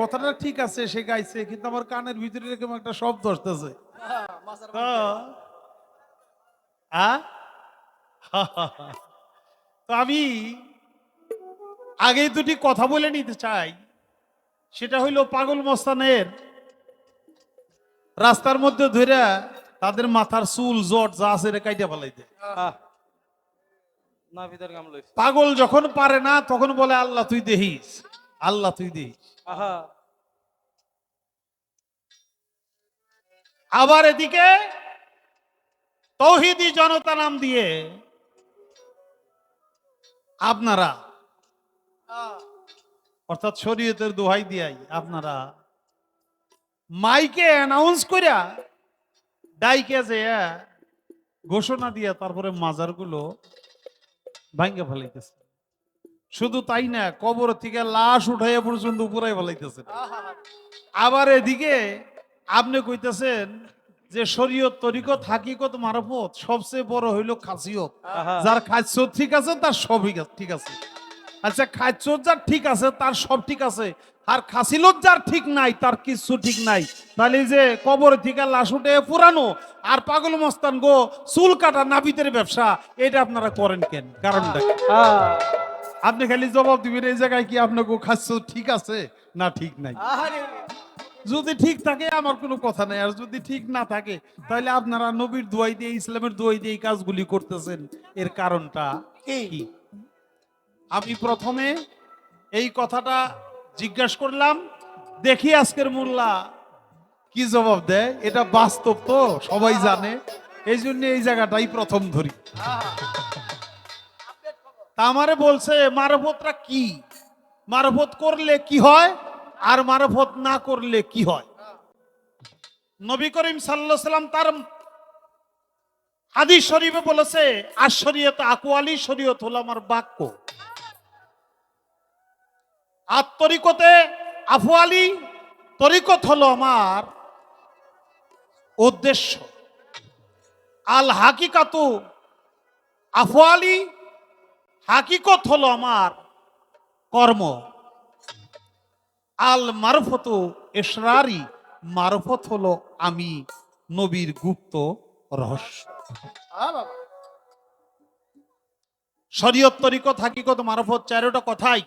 কথাটা ঠিক আছে সে গাইছে কিন্তু আমার কানের ভিতরে এরকম একটা শব্দ আসতেছে। তো আমি আগেই দুটি কথা বলে নিতে চাই। সেটা হইল পাগল মস্তানের রাস্তার মধ্যে ধরে তাদের মাথার চুল জট যা আছে রে কাইটা ফেলাইতে। পাগল যখন পারে না তখন বলে আল্লাহ তুই দেহিস আল্লাহ তুই আহা। আবার এদিকে তৌহিদি জনতা নাম দিয়ে আপনারা অর্থাৎ শরীয়তের দোহাই দিয়াই আপনারা মাইকে অ্যানাউন্স করিয়া ডাইকে যে ঘোষণা দিয়া তারপরে মাজারগুলো ভাঙ্গে ফেলাইতেছে। শুধু তাই না কবর থেকে লাশ উঠাইয়া পর্যন্ত উপরাই ফেলাইতেছে। আবার এদিকে আপনি কইতেছেন যে শরীয়ত তরিকত হাকিকত মারফত সবচেয়ে বড় হইল খাসিয়ত। যার খাদ্য ঠিক আছে তার সবই ঠিক আছে আচ্ছা খাদ্য যার ঠিক আছে তার সব ঠিক আছে। আর খাসিলত যার ঠিক নাই তার কিছু ঠিক নাই। তাহলে যে কবর থেকে লাশ উঠে পুরানো আর পাগল মস্তান গো চুল কাটা নাবিতের ব্যবসা এটা আপনারা করেন কেন? কারণটা আপনি খালি জবাব দিবেন এই জায়গায় কি আপনাকে খাদ্য ঠিক আছে না ঠিক নাই? যদি ঠিক থাকে আমার কোনো কথা নাই। আর যদি ঠিক না থাকে তাহলে আপনারা নবীর দোয়াই দিয়ে ইসলামের দোয়াই দিয়ে এই কাজগুলি করতেছেন। এর কারণটা কি? আমি প্রথমে এই কথাটা জিজ্ঞাসা করলাম দেখি আজকের মোল্লা কি জবাব দেয়। এটা বাস্তব তো সবাই জানে। এই জন্য এই জায়গাটাই প্রথম ধরি। তা আমারে বলছে মারফতটা কি? মারফত করলে কি হয় আর মারফত না করলে কি হয়? নবী করিম সাল্লাহ সাল্লাম তার হাদিস শরীফে বলেছে আর শরীয়ত আকোয়ালি শরীয়ত হলো আমার বাক্য। আর তরিকতে আফওয়ালি, তরিকত হলো আমার উদ্দেশ্য। আল হাকিকাতু আফওয়ালি হাকিকত হলো আমার কর্ম। আল মারফত এসরারি মারফত হলো আমি, নবীর গুপ্ত রহস্য। শরীয়ত তরিকত, হাকিকত, মারফত, চারোটা কথাই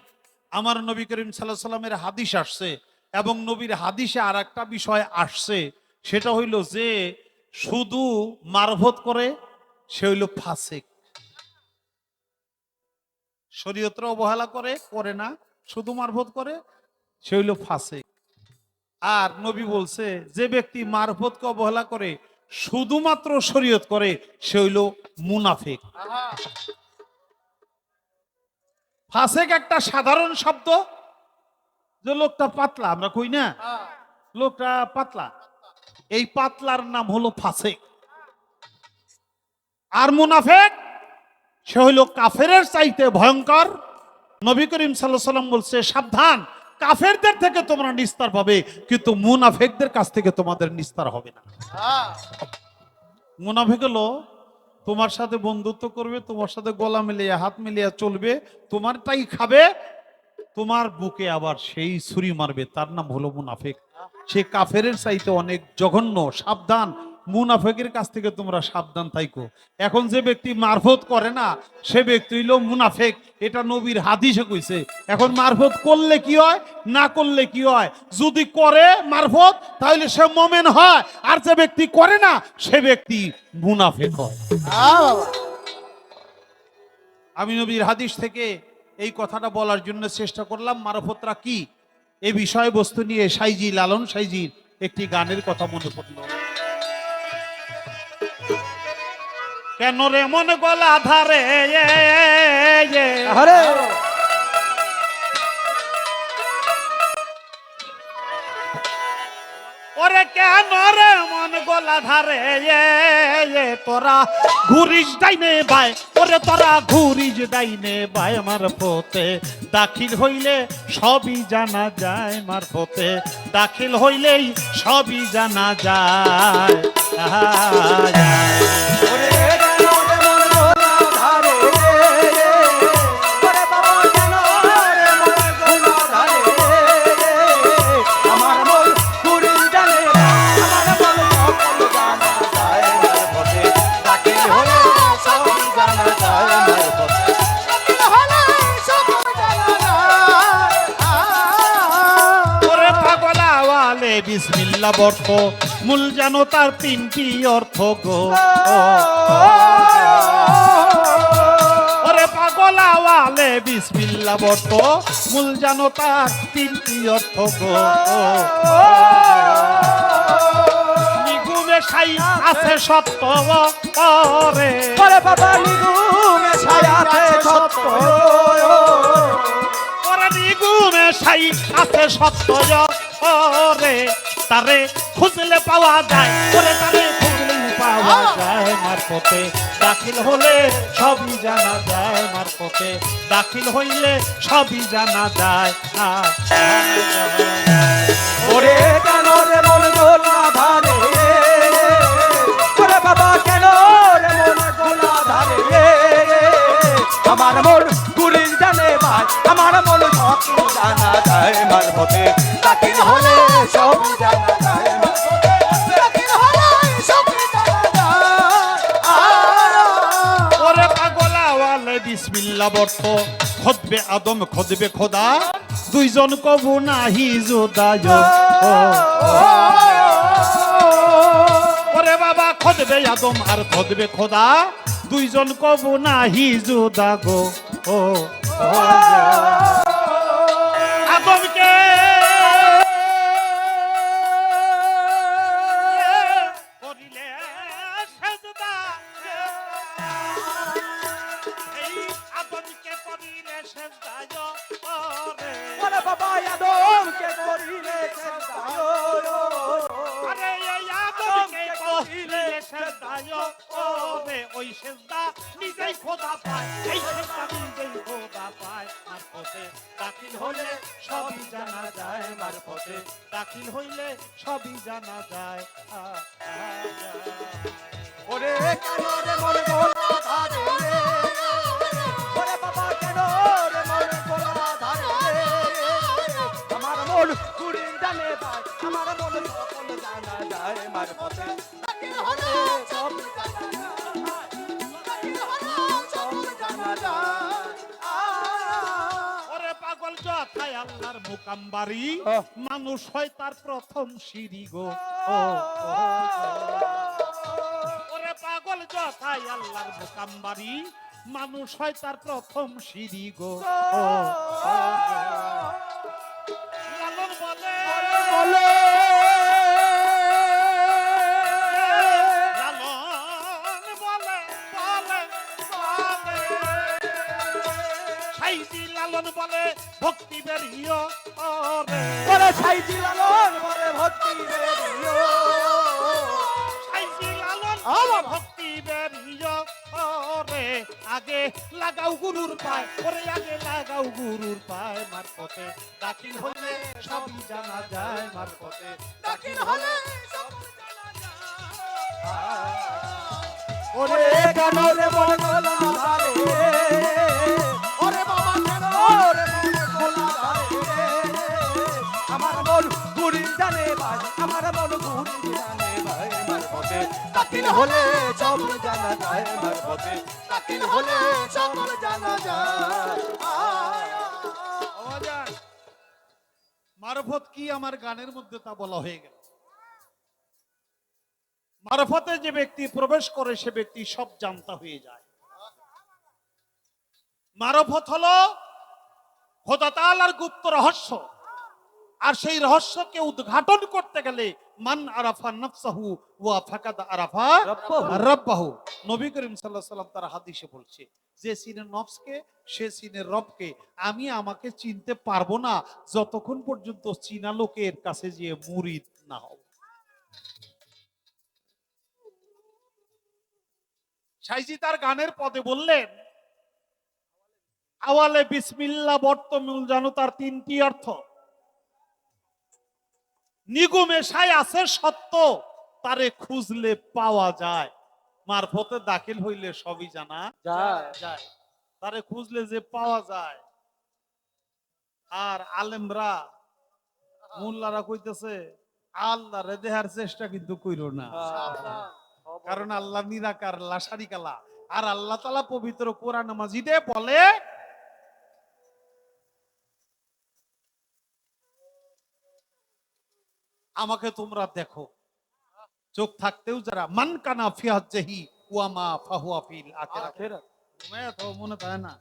আমার নবী করিম সাল্লাহ সাল্লামের হাদিস আসছে এবং নবীর হাদিসে আর একটা বিষয় আসছে, সেটা হইল যে শুধু মারফত করে, সে হইল ফাসেক। শরীয়তরা অবহেলা করে করে না, শুধু মারফত করে, সে হইল ফাসেক। আর নবী বলছে, যে ব্যক্তি মারফতকে অবহেলা করে, শুধুমাত্র শরীয়ত করে, সে হইল মুনাফেক। ফাসেক একটা সাধারণ শব্দ, যে লোকটা পাতলা, আমরা কই না? লোকটা পাতলা। এই পাতলার নাম হলো ফাসেক। আর মুনাফেক? সে হইল কাফেরের চাইতে ভয়ঙ্কর। নবী করিম সাল্লাহ সাল্লাম বলছে, সাবধান, কাফেরদের থেকে তোমরা নিস্তার পাবে, কিন্তু মুনাফেকদের কাছ থেকে তোমাদের নিস্তার হবে না। মুনাফেক হলো, তোমার সাথে বন্ধুত্ব করবে, তোমার সাথে গলা মিলিয়ে, হাত মিলিয়ে চলবে, তোমারটাই খাবে, তোমার বুকে আবার সেই ছুরি মারবে। তার নাম হলো মুনাফেক। সে কাফেরের চাইতে অনেক জঘন্য, সাবধান মুনাফেকের কাছ থেকে তোমরা সাবধান থাইকো। এখন যে ব্যক্তি মারফত করে না, সে ব্যক্তি হইল মুনাফেক। এটা নবীর হাদিসে কইছে। এখন মারফত করলে কি হয়, না করলে কি হয়? যদি করে মারফত তাহলে সে মোমেন হয়। আর যে ব্যক্তি করে না, সে ব্যক্তি মুনাফেক হয়। আমি নবীর হাদিস থেকে এই কথাটা বলার জন্য চেষ্টা করলাম, মারফতরা কি? এই বিষয়বস্তু নিয়ে সাইজি লালন সাইজির একটি গানের কথা মনে পড়ল। কেন রে মন গলা ধারে? এ। ওরে কেন রে মন গলা ধারে? তোরা ঘুরিস ডাইনে বাই ওরে তোরা ঘুরিস ডাইনে বাই আমার পথে। দাখিল হইলে সবই জানা যায় মার পথে। দাখিল হইলেই সবই জানা যায়। বিসমিল্লা বর্ত মূল জানো তার তিনটি অর্থ গো। ওরে পাগল আওয়ালে বিসমিল্লা মূল জানো তার তিনটি অর্থ গো। নিগুমে সাই আছে সত্য রে ওরে বাবা নিগুমে ছায়াতে সত্য ওরে নিগুমে সাই আছে সত্য রে তারে খুঁজলে পাওয়া যায় ওরে তারে খুঁজলে পাওয়া যায় মারফতে দাখিল হলে সবই জানা যায় মারফতে দাখিল হইলে সবই জানা যায় ওরে কেন রে মন গোলা ধারে। ওরে বাবা কেন রে মন গোলা ধারে? আমার মন গুরির জানে ভাই আমার মন জানা যায় মার পথে তাকির হলে সব জানা যায় ওরে পাগলা ওয়ালে খদবে আদম খদবে খোদা দুইজন কবু নাহি জোদায় ওরে বাবা খদবে আদম আর খদবে খোদা দুইজন কবু নাহি জোদা গো ও ওরে বাবা আদমকে করিলে আরে এই আদমকে করিলে সেজদায় ওরে ওই সেজদা নিজেই খোদা পায় এই সেজদা নিজেই খোদা পায়। মারফতে দাখিল হলে সবই জানা যায় মারফতে দাখিল হইলে সবই জানা যায়। ওরে মন গোলা ধারে জানে ভাই আমার মন সকল জানা যায় মার পথে। সব জানা যায় তাকির হলে সব জানা যায় ওরে পাগল যথায় আল্লাহর মুকাম্বারি। আহ। মানুষ হয় তার প্রথম সিঁড়ি গো। ওরে পাগল যথায় আল্লাহর মুকাম্বারি। মানুষ হয় তার প্রথম সিঁড়ি গো। বলে। লালন বলে বলে বলে বলে ভক্তি ওরে ওরে সাইজি লালন বলে ভক্তি বেরিয়ে সাইজি লালন ভক্তি আগে লাগাও গুরুর পায়। ওরে আগে লাগাও গুরুর পায়, মারফতে। দাখিল হলে সবই জানা যায়, মারফতে। দাখিল হলে সব। ওরে কেন রে ধারে। ওরে বাবা কেন রে ধারে। আমার মন গুড়ি জানে ভাই আমার মন পথে হলে সব জানা যায় মার পথে দাখিল হলে সব জানা যায়। মারফত কি আমার গানের মধ্যে তা বলা হয়ে গেল? মারফতে যে ব্যক্তি প্রবেশ করে, সে ব্যক্তি সব জানতা হয়ে যায়। মারফত হলো খোদা তাআলার গুপ্ত রহস্য। আর সেই রহস্যকে উদ্ঘাটন করতে গেলে মান আরাফা নফসাহু ওয়া ফাকাদ আরাফা রব্বাহু। নবী করিম সাল্লাল্লাহু আলাইহি সাল্লাম তার হাদিসে বলছে যে সিনে নফসকে সে সিনে রবকে আমি আমাকে চিনতে পারব না যতক্ষণ পর্যন্ত চীনা লোকের কাছে যে মুরিদ না হব সাইজি তার গানের পদে বললেন আওয়ালে বিসমিল্লা বর্তমূল জানো তার তিনটি অর্থ। নিগুমেশায় আছে সত্য তারে খুঁজলে পাওয়া যায়। মারফতে দাখিল হইলে সবই জানা যায়। তারে খুঁজলে যে পাওয়া যায়। আর আলেমরা মোল্লারা কইতেছে আল্লাহ রে দেহার চেষ্টা কিন্তু কইরো না। কারণ আল্লাহ নিরাকার লাসারি কালা আর আল্লাহ তালা পবিত্র কোরআন মাজিদে বলে আমাকে তোমরা দেখো। চোখ থাকতেও যারা মান কানা ফিহাত জেহি ওয়ামা ফাহুয়া ফিল আখিরাত। তো মনে থাকে না।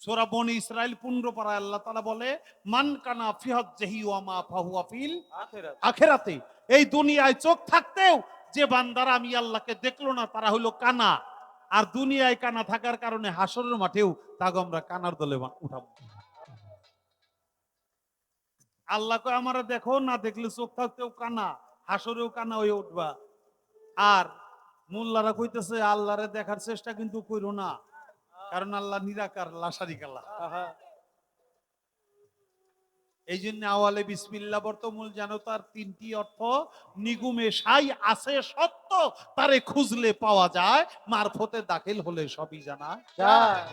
সোরা বনি ইসরাইল পনেরো পাড়ায় আল্লাহ তালা বলে মান কানা ফিহাত জেহি ওয়ামা ফাহুয়া ফিল আখেরাত। আখেরাতে। এই দুনিয়ায় চোখ থাকতেও যে বান্দারা আমি আল্লাহকে দেখল না তারা হলো কানা। আর দুনিয়ায় কানা থাকার কারণে হাসরের মাঠেও তাকে আমরা কানার দলে উঠাবো। আল্লাহকে আমরা দেখো না দেখলে চোখ থাকতেও কানা হাসরেও কানা হয়ে উঠবা। আর মোল্লারা কইতেছে আল্লাহরে দেখার চেষ্টা কিন্তু করো না কারণ আল্লাহ নিরাকার লাসারি কাল্লা আহা। এই জন্য আওয়ালে বিসমিল্লা বর্তমূল যেন তার তিনটি অর্থ নিগুমে সাই আছে সত্য তারে খুঁজলে পাওয়া যায় মারফতে দাখিল হলে সবই জানা যায়।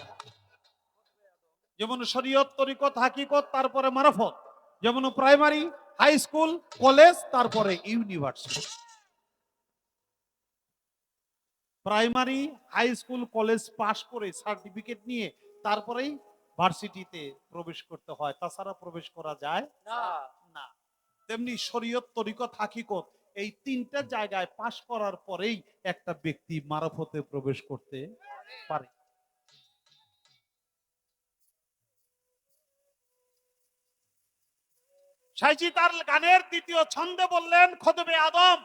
যেমন শরীয়ত তরিকত হাকিকত তারপরে মারফত। যেমন প্রাইমারি হাই স্কুল কলেজ তারপরে university primary high school college পাশ করে সার্টিফিকেট নিয়ে তারপরেই ভার্সিটিতে প্রবেশ করতে হয়। তাছাড়া প্রবেশ করা যায় না। না। তেমনি শরীয়ত তরিকত হাকিকত এই তিনটা জায়গায় পাশ করার পরেই একটা ব্যক্তি মারফতে প্রবেশ করতে পারে। সাইজি তার গানের দ্বিতীয় ছন্দে বললেন খদবে আদম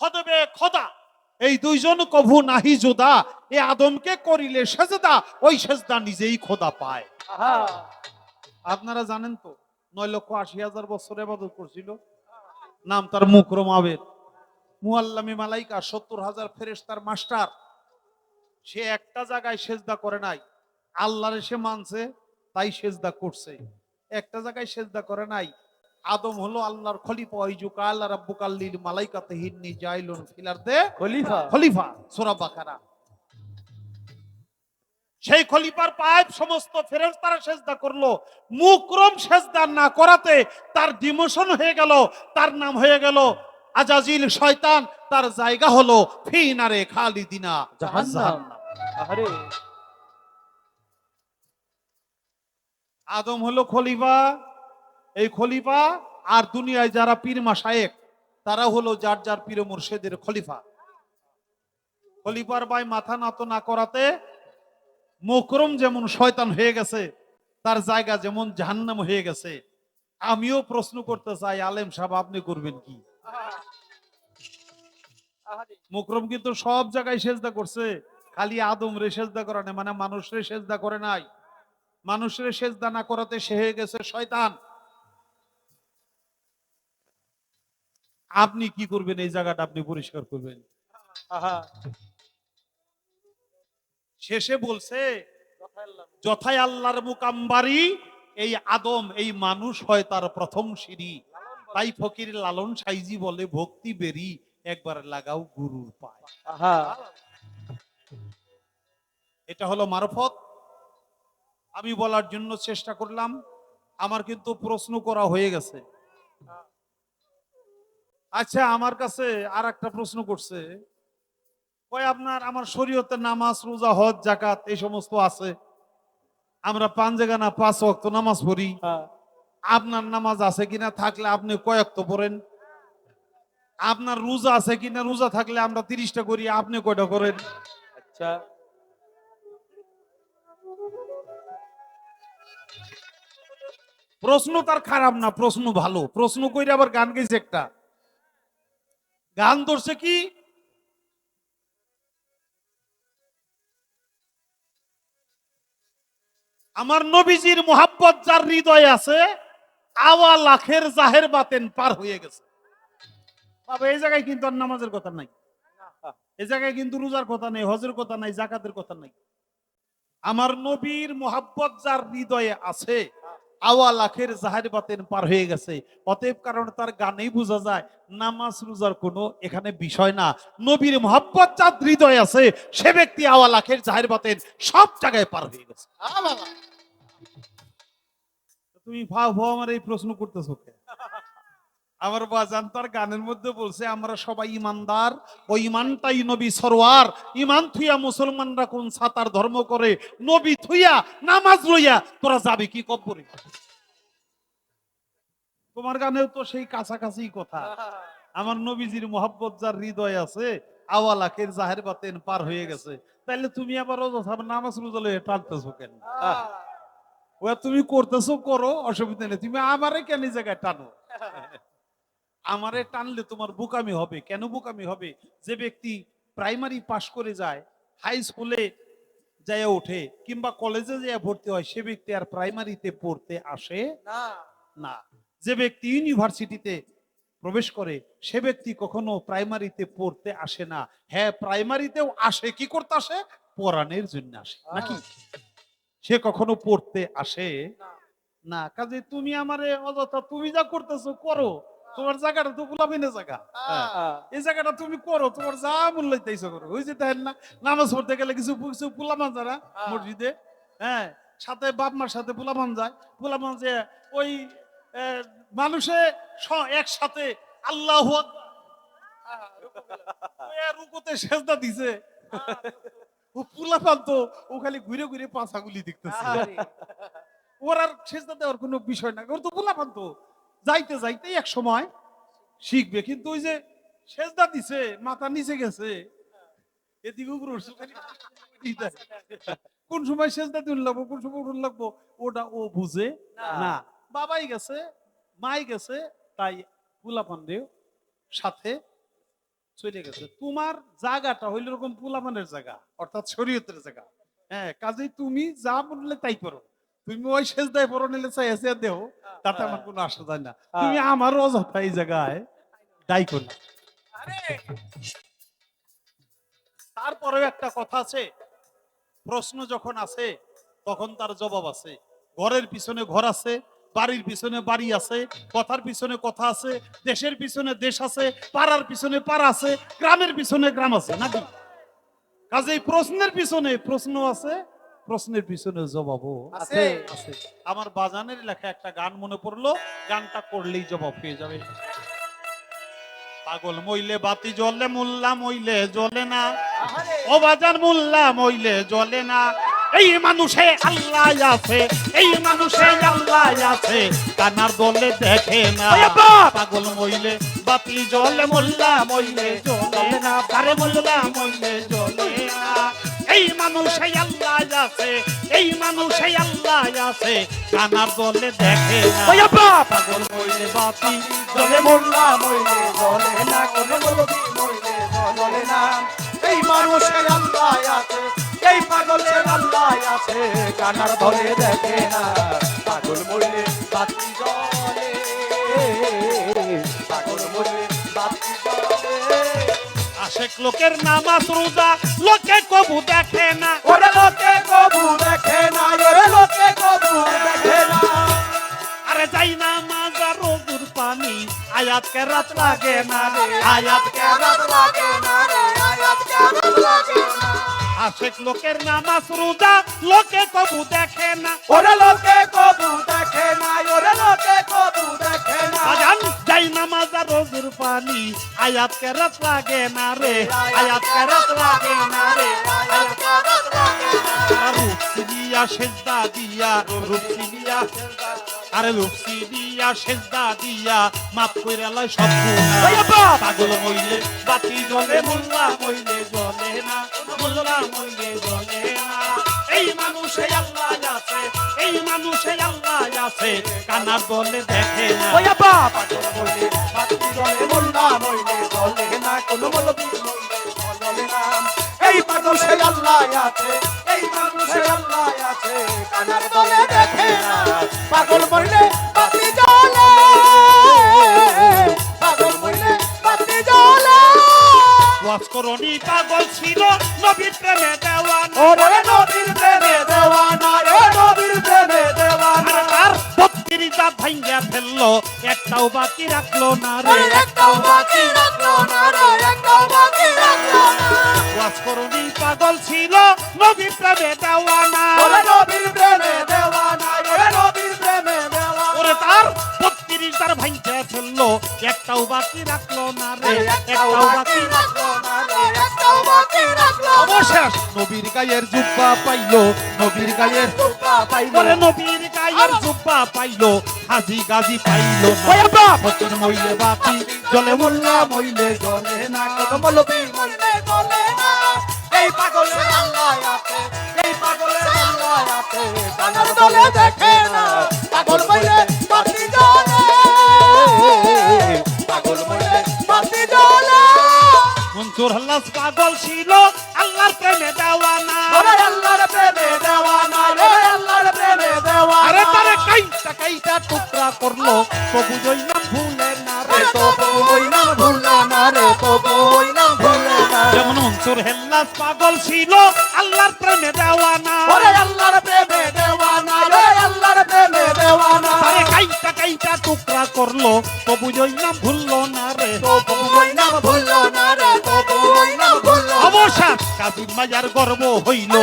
খদবে খোদা। এই দুইজন কভু নাহি জোদা এ আদমকে করিলে সেজদা ওই সেজদা নিজেই খোদা পায়। আপনারা জানেন তো নয় লক্ষ আশি হাজার বছর এবাদত করছিল। নাম তার মুকরম আবেদ। মুআল্লামি মালাইকা সত্তর হাজার ফেরেশতার মাস্টার। সে একটা জায়গায় সেজদা করে নাই। আল্লাহরে সে মানছে তাই সেজদা করছে। একটা জায়গায় সেজদা করে নাই আদম হলো আল্লাহর খলিফা ওইজুকা আল্লাহ রাব্বুকাল লিল মালাইকাতে হিন্নি জাইলুন ফিলারদে খলিফা। খলিফা সূরা বাকারা। সেই খলিফার পাইপ সমস্ত ফেরেশতারা সেজদা করল। মুকরম সেজদা না করাতে তার ডিমোশন হয়ে গেল তার নাম হয়ে গেল আজাজিল শয়তান তার জায়গা হলো ফিনারে খালিদিনা জাহান্নাম। আরে আদম হলো খলিফা এই খলিফা আর দুনিয়ায় যারা পীর মাসায়েক তারা হলো যার যার পীর মুর্শেদের খলিফা। খলিফার ভাই মাথা নত না করাতে মোকরম যেমন শয়তান হয়ে গেছে, তার জায়গা যেমন জাহান্নাম হয়ে গেছে। আমিও প্রশ্ন করতে চাই, আলেম সাহেব, আপনি করবেন কি? মুকরম কিন্তু সব জায়গায় সেজদা করছে, খালি আদম রে সেজদা করে নাই মানে মানুষরে সেজদা করে নাই। মানুষ রে সেজদা না করাতে সে হয়ে গেছে শয়তান। আপনি কি করবেন? এই জায়গাটা আপনি পরিষ্কার করবেন। শেষে বলছে যথাই আল্লাহর মুকাম্বারি এই আদম এই মানুষ হয় তার প্রথম সিঁড়ি। তাই ফকির লালন সাইজি বলে ভক্তি বেরি একবার লাগাও গুরুর পায়। এটা হলো মারফত। আমি বলার জন্য চেষ্টা করলাম। আমার কিন্তু প্রশ্ন করা হয়ে গেছে। আচ্ছা আমার কাছে আর একটা প্রশ্ন করছে। কয় আপনার আমার শরীয়তে নামাজ রোজা হজ জাকাত এই সমস্ত আছে? আমরা পাঞ্জেগানা পাঁচ ওয়াক্ত নামাজ পড়ি। হ্যাঁ। আপনার নামাজ আছে কিনা থাকলে আপনি কয়েক তো পড়েন? আপনার রোজা আছে কিনা রোজা থাকলে আমরা তিরিশটা করি আপনি কয়টা করেন? আচ্ছা। প্রশ্ন তার খারাপ না প্রশ্ন ভালো। প্রশ্ন কইরে আবার গান গেছে একটা। গান ধরছে কি? আমার নবীজির মোহাব্বত যার হৃদয়ে আছে, আওয়া লাখের জাহের বাতেন পার হয়ে গেছে। বাবা, এই জায়গায় কিন্তু আর নামাজের কথা নাই। এই জায়গায় কিন্তু রোজার কথা নেই, হজের কথা নাই, জাকাতের কথা নাই। আমার নবীর মোহাব্বত যার হৃদয়ে আছে আওয়া লাখের জাহের বাতেন পার হয়ে গেছে। অতএব কারণ তার গানেই বোঝা যায় নামাজ রোজার কোনো এখানে বিষয় না। নবীর মোহাব্বত চাঁদ হৃদয় আছে সে ব্যক্তি আওয়া লাখের জাহের বাতেন সব জায়গায় পার হয়ে গেছে। তুমি ভাও ভাও আমার এই প্রশ্ন করতেছো কে আমার বাজান তার গানের মধ্যে বলছে আমরা সবাই ইমানদার ও ইমানটাই নবী সরোয়ার। ইমান থুইয়া মুসলমানরা কোন সাতার ধর্ম করে? নবী থুইয়া নামাজ লইয়া তোরা যাবে কি কব্বরে? তো তোমার গানেও তো সেই কাছাকাছি কথা। আমার নবীজির মোহাব্বত যার হৃদয় আছে আওয়ালাকের জাহের বাতেন পার হয়ে গেছে। তাইলে তুমি আবার নামাজ রোজা লয়ে টানতেছো কেন? ও তুমি করতেছো করো অসুবিধা নেই। তুমি আমারে কেন জায়গায় টানো? আমারে টানলে তোমার বোকামি হবে। কেন বোকামি হবে? যে ব্যক্তি প্রাইমারি পাশ করে যায় হাই স্কুলে যায় ওঠে কিংবা কলেজে যায় ভর্তি হয় সে ব্যক্তি আর প্রাইমারিতে পড়তে আসে না। না। যে ব্যক্তি ইউনিভার্সিটিতে প্রবেশ করে সে ব্যক্তি কখনো প্রাইমারিতে পড়তে আসে না। হ্যাঁ প্রাইমারিতেও আসে কি করতে আসে? পড়ানোর জন্য আসে। নাকি? সে কখনো পড়তে আসে। না। কাজে তুমি আমারে অযথা তুমি যা করতেছো করো। তোমার জায়গাটা তো গোলামিনে জায়গা। হ্যাঁ। এই জায়গাটা তুমি করো তোমার যা মূল্য চাইছো করো। ওই যে দেখেন না নামাজ পড়তে গেলে কিছু কিছু পুলামান যারা হ্যাঁ। মসজিদে? হ্যাঁ সাথে বাপ মার সাথে পুলামান যায় পুলামান যে ওই মানুষে একসাথে আল্লাহ রুকুতে সেজদা দিছে। ও পুলাপান তো ও খালি ঘুরে ঘুরে পাছাগুলি দেখতেছে। ওর আর সেজদা দেওয়ার কোনো বিষয় না ওর তো পোলাপান তো যাইতে যাইতে এক সময় শিখবে কিন্তু ওই যে সেজদা দিছে মাথা নিচে গেছে। এদিকে উপরে। কোন সময় সেজদা দিন লাগবো কোন সময় উঠুন লাগবো ওটা ও বুঝে না। বাবাই গেছে মাই গেছে তাই পোলাপান রেও সাথে চলে গেছে। তোমার জায়গাটা হইল এরকম পোলাপানের জায়গা অর্থাৎ শরীয়তের জায়গা। হ্যাঁ কাজেই তুমি যা বললে তাই করো। তুমি ওই সেজদায় পড়ো নিলে চাই এসে দেও। তাতে আমার কোনো আসা যায় না। তুমি আমার অযথা এই জায়গায় দায়ী করো। তারপরেও একটা কথা আছে। প্রশ্ন যখন আছে তখন তার জবাব আছে ঘরের পিছনে ঘর আছে বাড়ির পিছনে বাড়ি আছে কথার পিছনে কথা আছে দেশের পিছনে দেশ আছে পাড়ার পিছনে পাড়া আছে গ্রামের পিছনে গ্রাম আছে নাকি? কাজেই প্রশ্নের পিছনে প্রশ্ন আছে প্রশ্নের পিছনে জবাবও আছে। আছে। আমার বাজানের লেখা একটা গান মনে পড়ল গানটা করলেই জবাব পেয়ে যাবে। পাগল মইলে বাতি জ্বলে মোল্লা মইলে জ্বলে না। ও বাজার মোল্লা মইলে জ্বলে না। এই মানুষে আল্লাহ আছে এই মানুষে আল্লাহ আছে। কানার দলে দেখে না। পাগল মইলে বাতি জ্বলে মোল্লা মইলে জ্বলে না। আরে মোল্লা মইলে জ্বলে না। এই মানুষে আল্লাহ আছে এই মানুষে আল্লাহ আছে। কানার দলে দেখে পাগল মইলে বাতি মোল্লা মইলে না কোনো মৌলবি মইলে বলে না। এই মানুষের আল্লাহ আছে এই পাগলের আল্লাহ আছে। কানার দেখে না পাগল মইলে বাতি জ্বলে আশেক লোকের নামাজ রোজা লোকে কবু দেখে না। ওরে লোকে কবু দেখে না ওরে লোকে কবু দেখে না। আরে যাই না মাজা রোজুর পানি আয়াত কে রাত লাগে না রে। আয়াত কে কেরাত লাগে না রে আয়াত কেরাত লাগে না। আশেক লোকের নামাজ রোজা লোকে কবু দেখে না। ওরে লোকে কবু দেখে না ওরে লোকে কবু দেখে না। যাই না মাজা রোজুর পানি, আয়াত কে রাত লাগে না রে, আয়াত রে কেরাত লাগে না রূপসি দিয়া সেজদা দিয়া, রূপসি দিয়া আরে রূপসি দিয়া সেজদা দিয়া, মাফ কইরা লয় সব। পাগল মইলে বাতি জ্বলে, মোল্লা মইলে জ্বলে না, মোল্লা মইলে জ্বলে না। এই মানুষে আল্লাহ আছে, এই মানুষে আছে কানার বলে দেখে না। পাগল বলে বাতি জ্বলে মোল্লা মইলে জ্বলে না কোনো মৌলবি মইলে না এই পাগল সে আল্লাহ আছে এই মানুষে আল্লাহ আছে কানার দলে দেখে না। পাগল জ্বলে। পাগল জ্বলে। ওয়াজ করনি পাগল ছিল নবীর প্রেমে দেওয়ান ওরে নবীর প্রেমে দেওয়ানা ভাঙ্গা ফেলল একটাও বাকি রাখল না রে। একটাও বাকি রাখল না রে একটাও বাকি রাখল না। ওয়াজ করনি পাগল ছিল নবীর প্রেমে দেওয়ানা ওরে নবীর প্রেমে দেওয়ানা ওরে নবীর প্রেমে দেওয়ানা ওরে তার বত্রিশ দাঁত ভাঙ্গা ফেলল একটাও বাকি রাখল না রে একটাও বাকি রাখল না রে একটাও বাকি রাখল অবশেষ নবীর গায়ের জুব্বা পাইলো নবীর গায়ের টুপা পাইলো। ওরে নবীর পাগলের জুব্বা পাইলো হাজি গাজি পাইলো ফকির মইলে বাতি জলে মোল্লা মইলে জলে না। কত মলবি! মইলে গলে না। এই পাগলের আল্লাহ আছে এই পাগলের আল্লাহ আছে। কানার দলে দেখে না। পাগল মইলে বাতি জ্বলে পাগল মইলে বাতি জ্বলে মনসুর হাল্লাস পাগল ছিল আল্লাহর প্রেমে দেওয়ানা আল্লাহর প্রেমে দেওয়ানা টুকরা করল তবু জৈনাম ভুলে না রে রে তো বই না ভুলে না রে তো বই না ভুলে না যেমন মনসুর হেল্লাস পাগল ছিল আল্লাহর প্রেমে দেওয়ানা। ওরে আল্লাহর প্রেমে দেওয়ানা রে আল্লাহর প্রেমে দেওয়ানা। আরে কাইটা কাইটা টুকরা করল তবু জৈনাম ভুললো না রে। তো বই না ভুলো না রে তো বই না ভুলো কাজীর মাজার গর্ব হইল।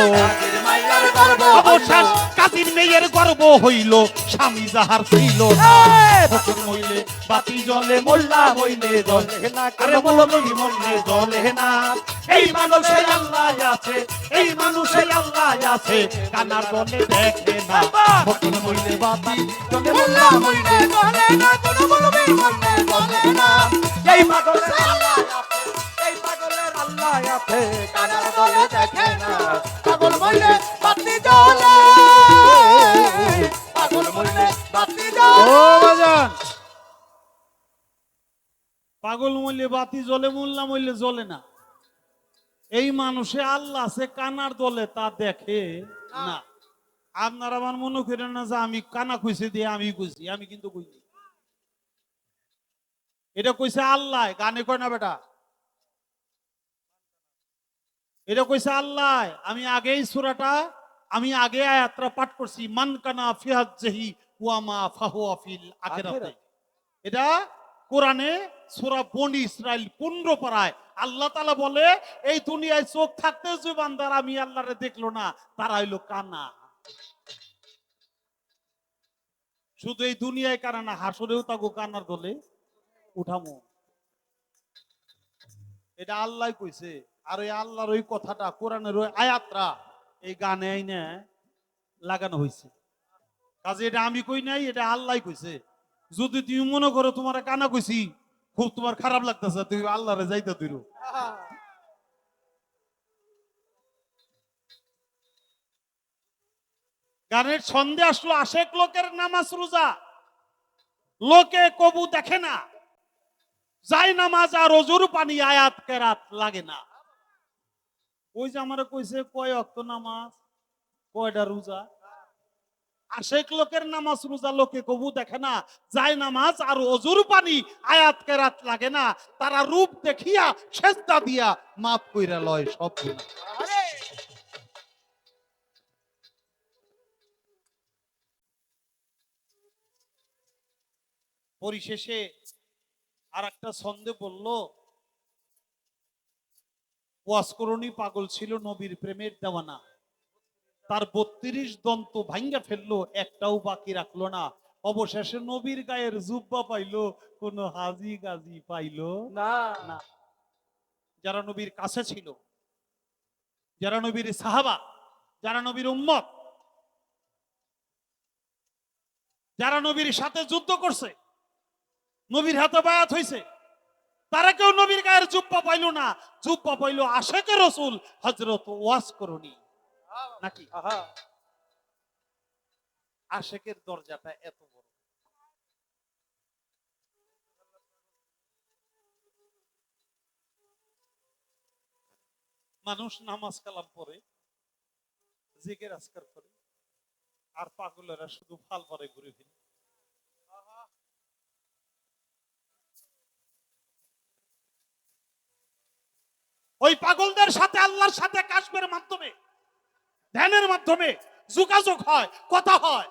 অবসান কাজীর মেয়ের গর্ব হইল স্বামী যাহার ছিল মইলে বাতি জলে মোল্লা মইলে জলে না। আরে মইলে জলে না। এই মানুষে আল্লাহ আছে এই মানুষে আল্লাহ আছে কানার দলে দেখে না। ফকির মইলে বাতি জলে মোল্লা মইলে গলে না কোন বলবি মইলে গলে না। এই পাগলের আল্লাহ আছে। পাগলের আছে কানার দলে দেখে না। পাগল মইলে বাতি জ্বলে। পাগল মইলে বাতি জ্বলে। বাজান। পাগল মইলে বাতি জ্বলে মোল্লা মইলে জ্বলে না। এই মানুষে আল্লাহ আছে কানার দলে তা দেখে না। আপনার আমার মনে করেন না যে আমি কানা কইছে দিয়ে আমি কইছি আমি কিন্তু কইনি। এটা কইছে আল্লাহ গানে কয় না বেটা? এটা কইছে আল্লাহ আমি আগেই সুরাটা আমি আগে আয়াতটা পাঠ করছি। মান কানা ফিহাজ জহি ওয়ামা ফাহুয়া ফিল আখিরাতে। এটা কোরআনে সূরা বনি ইসরাইল 15 পারায় আল্লাহ তাআলা বলে এই দুনিয়ায় চোখ থাকতে যে বান্দার আমি আল্লাহরে দেখল না তারা হইল কানা। শুধু এই দুনিয়ায় কানা না হাসরেও তাগো কানার দলে উঠামো। এটা আল্লাহ কইছে আর ওই আল্লাহর ওই কথাটা, কোরআনের ওই আয়াতরা এই গানে আইনে লাগানো হয়েছে কাজে এটা আমি কই নাই, এটা আল্লাহ কইছে। যদি তুমি মনে করো তোমার কানা কইছি, খুব তোমার খারাপ লাগতেছে, তুমি আল্লাহরে যাইতে দিল গানের ছন্দে আসলো আশেক লোকের নামাজ রোজা। লোকে কবু দেখে না। যাই নামাজ আর অজুর পানি আয়াত কেরাত লাগে না। ওই যে আমার কইছে, কয় অক্ত নামাজ কয়টা রোজা? আশেক লোকের নামাজ রোজা লোকে কবু দেখে না। যাই নামাজ আর অজুর পানি আয়াত কেরাত লাগে না। তারা রূপ দেখিয়া সেজদা দিয়া মাফ কইরা লয় সব পরিশেষে আর একটা ছন্দে বলল ওয়াসকরণী পাগল ছিল নবীর প্রেমের দেওয়ানা। তার বত্রিশ দন্ত ভাঙ্গা ফেলল একটাও বাকি রাখল না। অবশেষে নবীর গায়ের জুব্বা পাইলো কোন হাজি গাজি পাইলো না। না। যারা নবীর কাছে ছিল যারা নবীর সাহাবা যারা নবীর উম্মত যারা নবীর সাথে যুদ্ধ করছে নবীর হাতে বায়াত হইছে তারা কেউ নবীর গায়ের জুব্বা পাইল না। জুব্বা পাইল আশেকে রসুল হজরত ওয়াস করনি নাকি? আশেকের দরজাটা এত বড়। মানুষ নামাজ কালাম পড়ে জিগের আজকার করে আর পাগলেরা শুধু ফাল পরে ঘুরে ফিরে। ওই পাগলদের সাথে আল্লাহর সাথে কাশবের মাধ্যমে, ধ্যানের মাধ্যমে যোগাযোগ হয়, কথা হয়।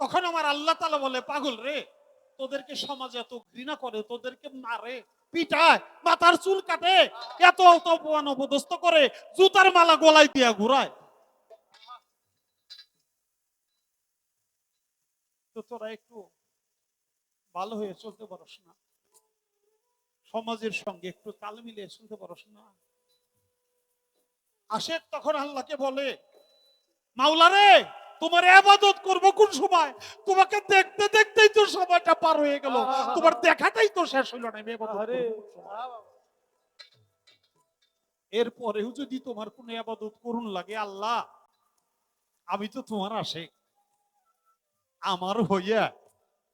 তখন আমার আল্লাহ তালা বলে, পাগল রে, তোদেরকে সমাজ এত ঘৃণা করে, তোদেরকে মারে, পিটায়, মাথার চুল কাটে, এত এত অপমান করে, জুতার মালা দিয়া ঘুরায়। তো তোরা একটু ভালো হয়ে চলতে পারস না। সমাজের সঙ্গে একটু তাল মিলিয়ে চলতে পারস না। আশেক তখন আল্লাহকে বলে মাওলা রে তোমার আবাদত করব কোন সময়? তোমাকে দেখতে দেখতেই তো সময়টা পার হয়ে গেল। তোমার দেখাটাই তো শেষ হইল না আমি? এরপরেও যদি তোমার কোনো আবাদত করুন লাগে আল্লাহ আমি তো তোমার আসে আমার হইয়া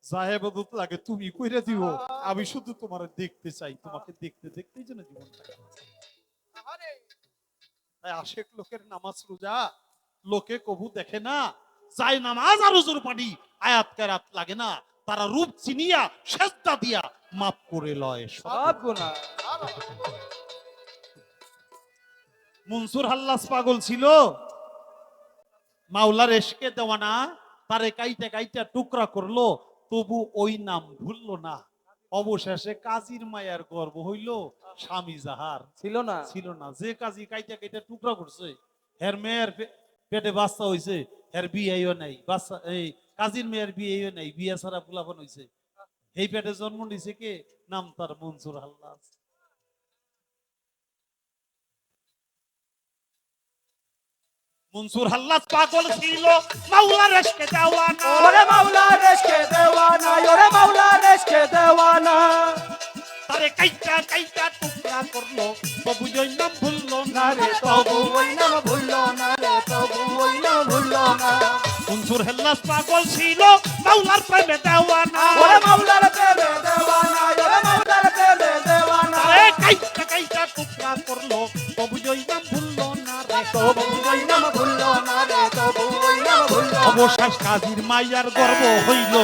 যা আবাদত লাগে তুমি কইরা দিও। আমি শুধু তোমার দেখতে চাই তোমাকে দেখতে দেখতেই যেন জীবনটা। তাই আশেক লোকের নামাজ রোজা লোকে কবু দেখে না যাই নামাজ আর হুজুর পানি আয়াত কেরাত লাগে না। তারা রূপ চিনিয়া সেজদা দিয়া মাফ করে লয় সব। গুনাহ। মনসুর হাল্লাস পাগল ছিল। মাওলার এসকে দেওয়ানা তারে কাইটা কাইটা টুকরা করল তবু ওই নাম ভুললো না। অবশেষে কাজীর মায়ার গর্ব হইল স্বামী যাহার। ছিল না। ছিল না। যে কাজী কাইটা কাইটা টুকরা করছে হের মেয়ের পেটে বাচ্চা হইছে হের বিয়েও নাই। বাচ্চা এই কাজীর মেয়ের বিয়েও নাই বিয়ে ছাড়া ফুলাফান হইছে। এই পেটে জন্ম নিছে কে? নাম তার মনসুর হাল্লাস মনসুর হাল্লাস পাগল ছিল। মাওলার এসকে দেওয়ানা ওরে মাওলা রেশকে দেওয়ানা ওরে মাওলা রেশকে দেওয়ানা তারে কাইটা কাইটা টুকরা করল। তবু ওই নাম ভুললো না। রে তবু ওই নাম ভুললো না রে তবু ওই নাম ভুললো না। মনসুর হাল্লাস পাগল ছিল। মাওলার প্রেমে দেওয়ানা ওরে মাওলার প্রেমে দেওয়ানা ওরে মাওলার প্রেমে দেওয়ানা তারে কাইটা কাইটা টুকরা করল তবু ওই নাম ভুললো না রে তবু ওই নাম ভুললো না রে তবু ওই নাম ভুললো অবশেষ কাজীর মাইয়ার গর্ব হইল।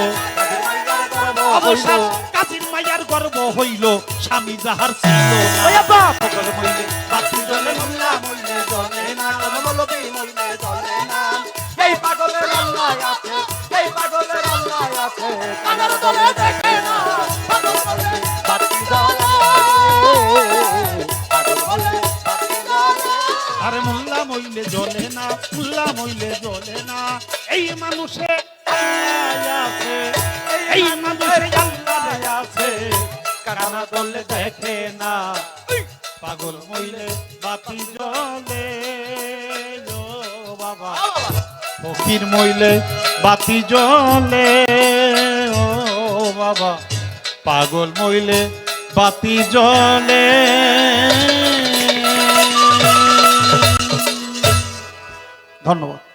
অবশেষ কাজীর মাইয়ার গর্ব হইল স্বামী যাহার ছিল। ওরে বাপ পাগল মইলে বাতি জ্বলে মোল্লা মইলে চলে না মৌলবি মইলে চলে না এই পাগলের আল্লাহ আছে এই পাগলের আল্লাহ আছে। কানার দলে দেখে মইলে জ্বলে না মুল্লা মইলে জ্বলে না। এই মানুষে আছে, এই মানুষে আছে। কানা দলে দেখে না, পাগল মইলে বাতি জ্বলে। ও বাবা, ফকির মইলে বাতি জ্বলে। ও বাবা, পাগল মইলে বাতি জ্বলে। ধন্যবাদ।